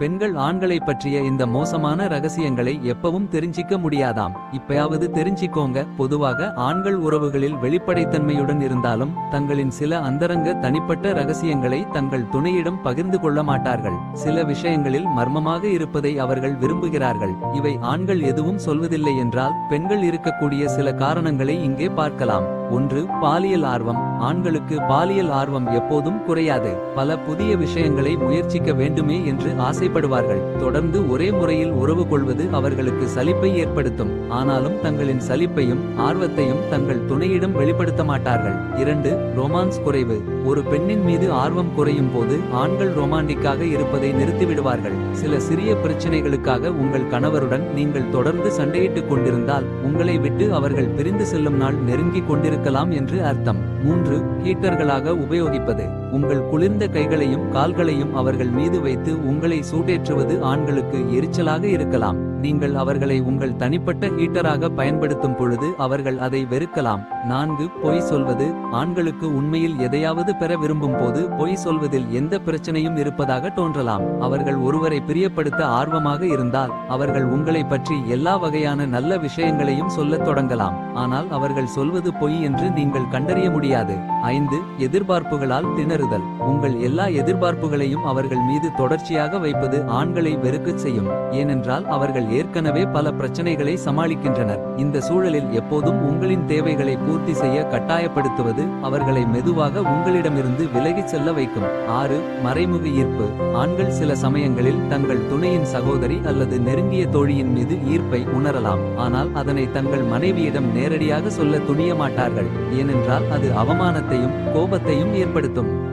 பெண்கள் ஆண்களை பற்றிய இந்த மோசமான ரகசியங்களை எப்பவும் தெரிஞ்சிக்க முடியாதாம். இப்பயாவது தெரிஞ்சிக்கோங்க. பொதுவாக ஆண்கள் உறவுகளில் வெளிப்படைத்தன்மையுடன் இருந்தாலும் தங்களின் சில அந்தரங்க தனிப்பட்ட ரகசியங்களை தங்கள் துணையிடம் பகிர்ந்து கொள்ள மாட்டார்கள். சில விஷயங்களில் மர்மமாக இருப்பதை அவர்கள் விரும்புகிறார்கள். இவை ஆண்கள் எதுவும் சொல்வதில்லை என்றால் பெண்கள் இருக்கக்கூடிய சில காரணங்களை இங்கே பார்க்கலாம். ஒன்று பாலியல் ஆர்வம். ஆண்களுக்கு பாலியல் ஆர்வம் எப்போதும் குறையாது. பல புதிய விஷயங்களை முயற்சிக்க வேண்டுமே என்று ஆசைப்படுவார்கள். தொடர்ந்து ஒரே முறையில் உறவு கொள்வது அவர்களுக்கு சலிப்பை ஏற்படுத்தும். ஆனாலும் தங்களின் சலிப்பையும் ஆர்வத்தையும் தங்கள் துணையிடம் வெளிப்படுத்த மாட்டார்கள். இரண்டு ரொமான்ஸ் குறைவு. ஒரு பெண்ணின் மீது ஆர்வம் குறையும் போது ஆண்கள் ரொமாண்டிக்காக இருப்பதை நிறுத்திவிடுவார்கள். சில சிறிய பிரச்சனைகளுக்காக உங்கள் கணவருடன் நீங்கள் தொடர்ந்து சண்டையிட்டுக் கொண்டிருந்தால் உங்களை விட்டு அவர்கள் பிரிந்து செல்லும் நாள் நெருங்கிக் இருக்கலாம் என்று அர்த்தம். மூன்று ஹீட்டர்களாக உபயோகிப்பது. உங்கள் குளிர்ந்த கைகளையும் கால்களையும் அவர்கள் மீது வைத்து உங்களை சூடேற்றுவது ஆண்களுக்கு எரிச்சலாக இருக்கலாம். நீங்கள் அவர்களை உங்கள் தனிப்பட்ட ஹீட்டராக பயன்படுத்தும் பொழுது அவர்கள் அதை வெறுக்கலாம். நான்கு பொய் சொல்வது. ஆண்களுக்கு உண்மையில் எதையாவது பெற விரும்பும் போது பொய் சொல்வதில் எந்த பிரச்சனையும் இருப்பதாக தோன்றலாம். அவர்கள் ஒருவரை பிரியப்படுத்த ஆர்வமாக இருந்தால் அவர்கள் உங்களை பற்றி எல்லா வகையான நல்ல விஷயங்களையும் சொல்லத் தொடங்கலாம். ஆனால் அவர்கள் சொல்வது பொய் என்று நீங்கள் கண்டறிய முடியாது. ஐந்து எதிர்பார்ப்புகளால் திணறுதல் உங்கள் எல்லா எதிர்பார்ப்புகளையும் அவர்கள் மீது தொடர்ச்சியாக வைப்பது ஆண்களை வெறுக்கச் செய்யும். ஏனென்றால் அவர்கள் ஏற்கனவே பல பிரச்சனைகளை சமாளிக்கின்றனர். இந்த சூழலில் எப்போதும் உங்களின் தேவைகளை பூர்த்தி செய்ய கட்டாயப்படுத்துவது அவர்களை மெதுவாக உங்களிடமிருந்து விலகிச் செல்ல வைக்கும். ஆறு மறைமுக ஈர்ப்பு. ஆண்கள் சில சமயங்களில் தங்கள் துணையின் சகோதரி அல்லது நெருங்கிய தோழியின் மீது ஈர்ப்பை உணரலாம். ஆனால் அதனை தங்கள் மனைவியிடம் நேரடியாக சொல்ல துணிய மாட்டார்கள் ஏனென்றால் அது அவமானத்தையும் கோபத்தையும் ஏற்படுத்தும்.